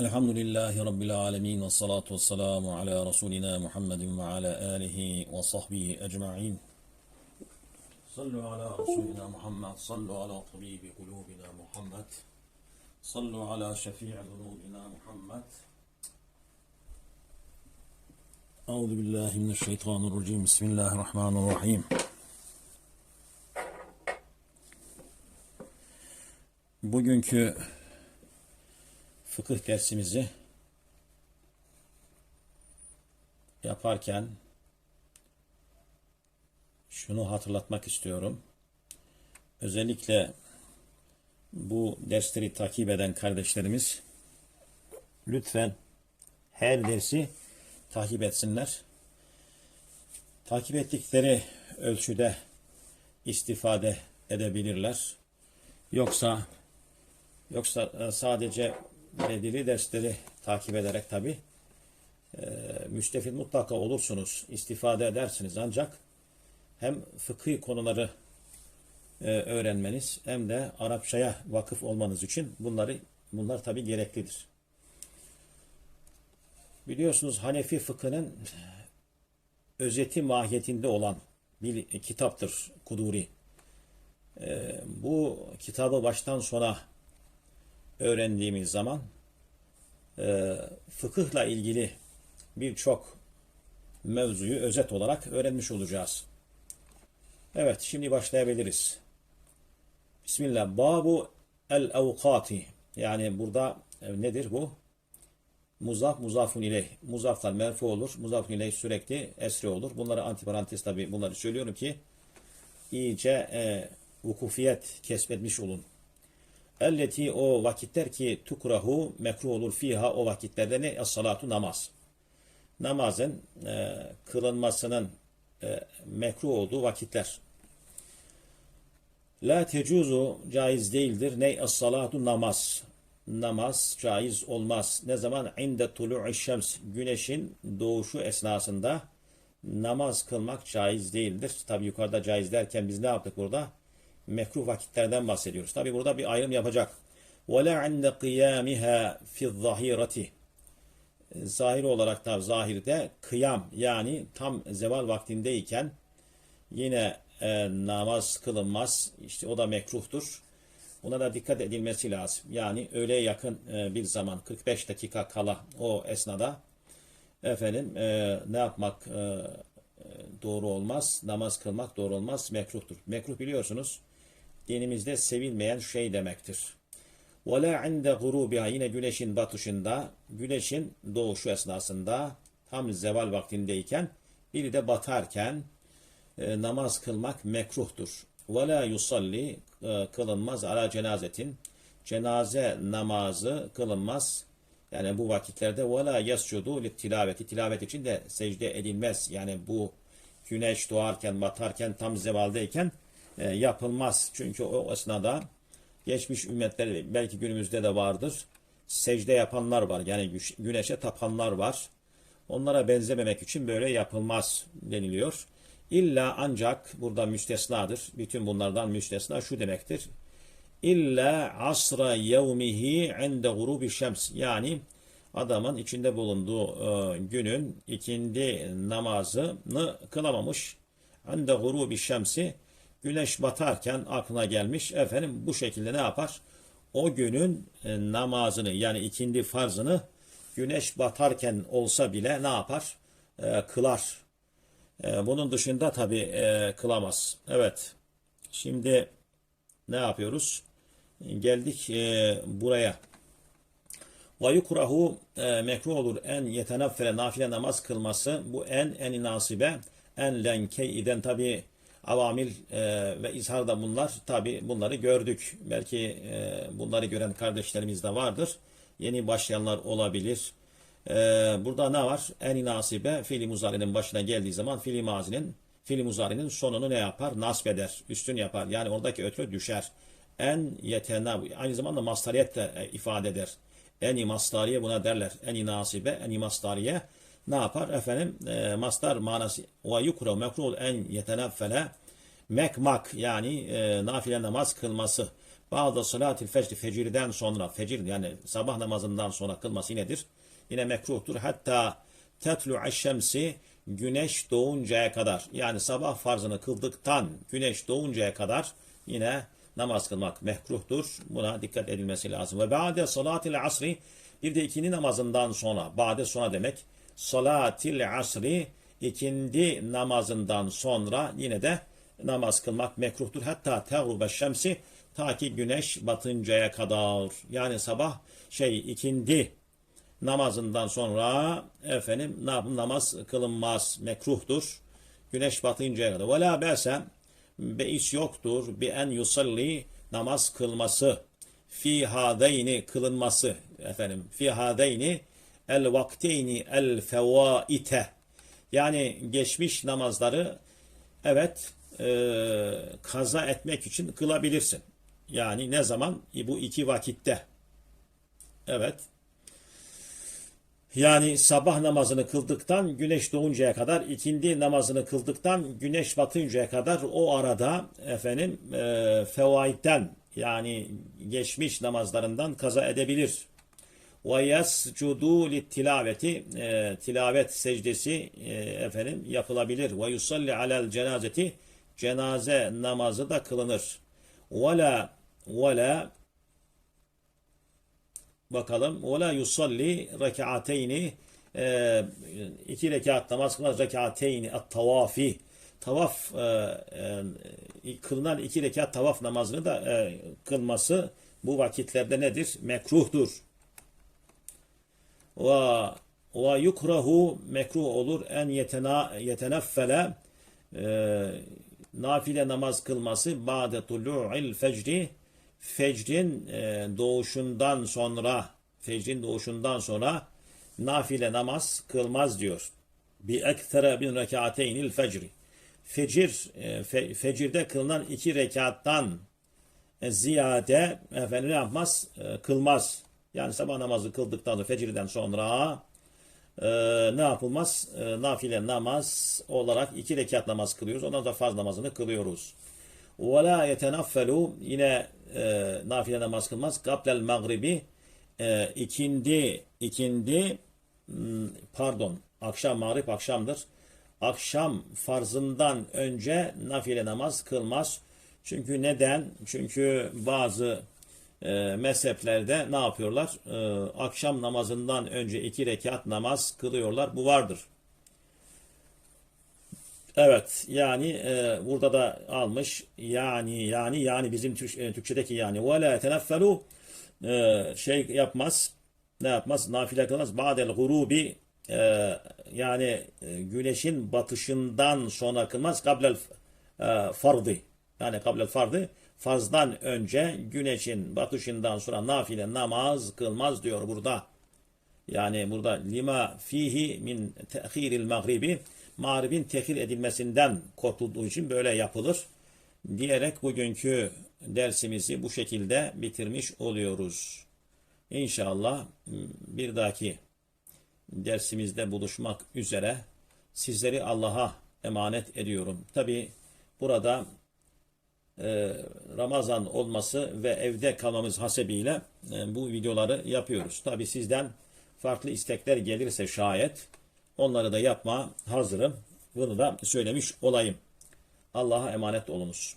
Elhamdülillahi Rabbil alemin ve salatu ve selamu ala Resulina Muhammedin ve ala alihi ve sahbihi ecma'in. Sallu ala Resulina Muhammed, sallu ala tabibi kulubina Muhammed, sallu ala şefi'i zunubina Muhammed. Euzu billahi mineşşeytanirracim. Bismillahirrahmanirrahim. Bugünkü fıkıh dersimizi yaparken şunu hatırlatmak istiyorum. Özellikle bu dersleri takip eden kardeşlerimiz lütfen her dersi takip etsinler. Takip ettikleri ölçüde istifade edebilirler. Yoksa Yoksa e, sadece belirli dersleri takip ederek tabi müstefid mutlaka olursunuz, istifade edersiniz ancak hem fıkhi konuları e, öğrenmeniz hem de Arapçaya vakıf olmanız için bunları bunlar tabi gereklidir. Biliyorsunuz Hanefi fıkhının özeti mahiyetinde olan bir kitaptır Kuduri. E, bu kitabı baştan sona öğrendiğimiz zaman e, fıkıhla ilgili birçok mevzuyu özet olarak öğrenmiş olacağız. Evet, şimdi başlayabiliriz. Bismillah. Babu el evkati. Yani burada e, nedir bu? Muzaf, muzafun ileyh. Muzaflar merfu olur. Muzafun ileyh sürekli esri olur. Bunları antiparantez tabi bunları söylüyorum ki iyice e, vukufiyet kesbetmiş olun. Elleti o vakitler ki tukrahu mekruh olur fiha o vakitlerde ne? Es-salatu namaz. Namazın e, kılınmasının e, mekruh olduğu vakitler. La tecuzu caiz değildir. Ne? Es-salatu namaz. Namaz caiz olmaz. Ne zaman? İnde tulu'i şems. Güneşin doğuşu esnasında namaz kılmak caiz değildir. Tabi yukarıda caiz derken biz ne yaptık burada? mekruh vakitlerden bahsediyoruz. Tabi burada bir ayrım yapacak. وَلَا عِنْدَ قِيَامِهَا فِي الظَّهِيرَةِ Zahir olarak da zahirde kıyam yani tam zeval vaktindeyken yine e, namaz kılınmaz. İşte o da mekruhtur. Buna da dikkat edilmesi lazım. Yani öğleye yakın e, bir zaman 45 dakika kala o esnada efendim e, ne yapmak e, doğru olmaz. Namaz kılmak doğru olmaz. Mekruhtur. Mekruh biliyorsunuz dinimizde sevilmeyen şey demektir. وَلَا عِنْدَ غُرُوبِهَا Yine güneşin batışında, güneşin doğuşu esnasında, tam zeval vaktindeyken, biri de batarken e, namaz kılmak mekruhtur. وَلَا yusalli e, Kılınmaz ala cenazetin. Cenaze namazı kılınmaz. Yani bu vakitlerde وَلَا يَسْجُدُ tilaveti Tilavet için de secde edilmez. Yani bu güneş doğarken, batarken, tam zevaldeyken e, yapılmaz. Çünkü o esnada geçmiş ümmetler belki günümüzde de vardır. Secde yapanlar var. Yani güneşe tapanlar var. Onlara benzememek için böyle yapılmaz deniliyor. İlla ancak burada müstesnadır. Bütün bunlardan müstesna şu demektir. İlla asra yevmihi inde gurubi şems. Yani adamın içinde bulunduğu e, günün ikindi namazını kılamamış. Inde gurubi şemsi güneş batarken aklına gelmiş. Efendim bu şekilde ne yapar? O günün e, namazını yani ikindi farzını güneş batarken olsa bile ne yapar? E, kılar. E, bunun dışında tabi e, kılamaz. Evet. Şimdi ne yapıyoruz? Geldik e, buraya. Ve yukrahu e, mekruh olur en yetenaffere nafile namaz kılması. Bu en en nasibe en lenkeyiden tabi avamil e, ve izhar da bunlar. Tabi bunları gördük. Belki e, bunları gören kardeşlerimiz de vardır. Yeni başlayanlar olabilir. E, burada ne var? En nasibe fiili muzarinin başına geldiği zaman fiili mazinin fiili muzarinin sonunu ne yapar? Nasb eder. Üstün yapar. Yani oradaki ötürü düşer. En yetena aynı zamanda mastariyet de e, ifade eder. En mastariye buna derler. En nasibe, en mastariye ne yapar? Efendim e, mastar manası ve yukra mekruh en yetenaffele mekmak yani e, nafile namaz kılması. Bazı salatil fecr fecirden sonra fecir yani sabah namazından sonra kılması nedir? Yine mekruhtur. Hatta tetlu'e şemsi güneş doğuncaya kadar yani sabah farzını kıldıktan güneş doğuncaya kadar yine namaz kılmak mekruhtur. Buna dikkat edilmesi lazım. Ve ba'de salatil asri bir de ikindi namazından sonra ba'de sonra demek salatil asri ikindi namazından sonra yine de namaz kılmak mekruhtur. Hatta teğrube şemsi ta ki güneş batıncaya kadar yani sabah şey ikindi namazından sonra efendim nam- namaz kılınmaz mekruhtur. Güneş batıncaya kadar. Ve la bese beis yoktur bi en yusalli namaz kılması fi hadeyni kılınması efendim fi hadeyni el vakteyni el fevaite yani geçmiş namazları evet e, kaza etmek için kılabilirsin. Yani ne zaman? Bu iki vakitte. Evet. Yani sabah namazını kıldıktan güneş doğuncaya kadar, ikindi namazını kıldıktan güneş batıncaya kadar o arada efendim e, fevaitten yani geçmiş namazlarından kaza edebilir. Ve yescudu tilaveti e, tilavet secdesi e, efendim yapılabilir. Ve yusalli alel cenazeti cenaze namazı da kılınır. Ve la bakalım. Ve la yusalli rekateyni e, iki rekat namaz kılmaz rekateyni at tavafi tavaf e, e, kılınan iki rekat tavaf namazını da e, kılması bu vakitlerde nedir? Mekruhtur. Ve ve yukrahu mekruh olur en yetena yeteneffele e, nafile namaz kılması ba'de tulu'il fecri fecrin e, doğuşundan sonra fecrin doğuşundan sonra nafile namaz kılmaz diyor. Bi ektere bin rekateynil fecri. Fecir, e, fe, fecirde kılınan iki rekattan ziyade efendim ne yapmaz? E, kılmaz. Yani sabah namazı kıldıktan sonra fecirden sonra e, ne yapılmaz? E, nafile namaz olarak iki rekat namaz kılıyoruz. Ondan sonra farz namazını kılıyoruz. La yetenaffelu yine e, nafile namaz kılmaz. Kablel magribi e, ikindi ikindi m, pardon akşam mağrip akşamdır. Akşam farzından önce nafile namaz kılmaz. Çünkü neden? Çünkü bazı e, mezheplerde ne yapıyorlar? E, akşam namazından önce iki rekat namaz kılıyorlar. Bu vardır. Evet yani e, burada da almış yani yani yani bizim Türk, e, Türkçedeki yani. ve la teneffelu şey yapmaz ne yapmaz? Nafile kılmaz. ba'del gurubi e, yani e, güneşin batışından sonra kılmaz. kablel e, yani kablel fardı farzdan önce güneşin batışından sonra nafile namaz kılmaz diyor burada. Yani burada lima fihi min tehiril mağribi mağribin tehir edilmesinden korkulduğu için böyle yapılır diyerek bugünkü dersimizi bu şekilde bitirmiş oluyoruz. İnşallah bir dahaki dersimizde buluşmak üzere sizleri Allah'a emanet ediyorum. Tabi burada Ramazan olması ve evde kalmamız hasebiyle e, bu videoları yapıyoruz. Tabi sizden farklı istekler gelirse şayet onları da yapma hazırım. Bunu da söylemiş olayım. Allah'a emanet olunuz.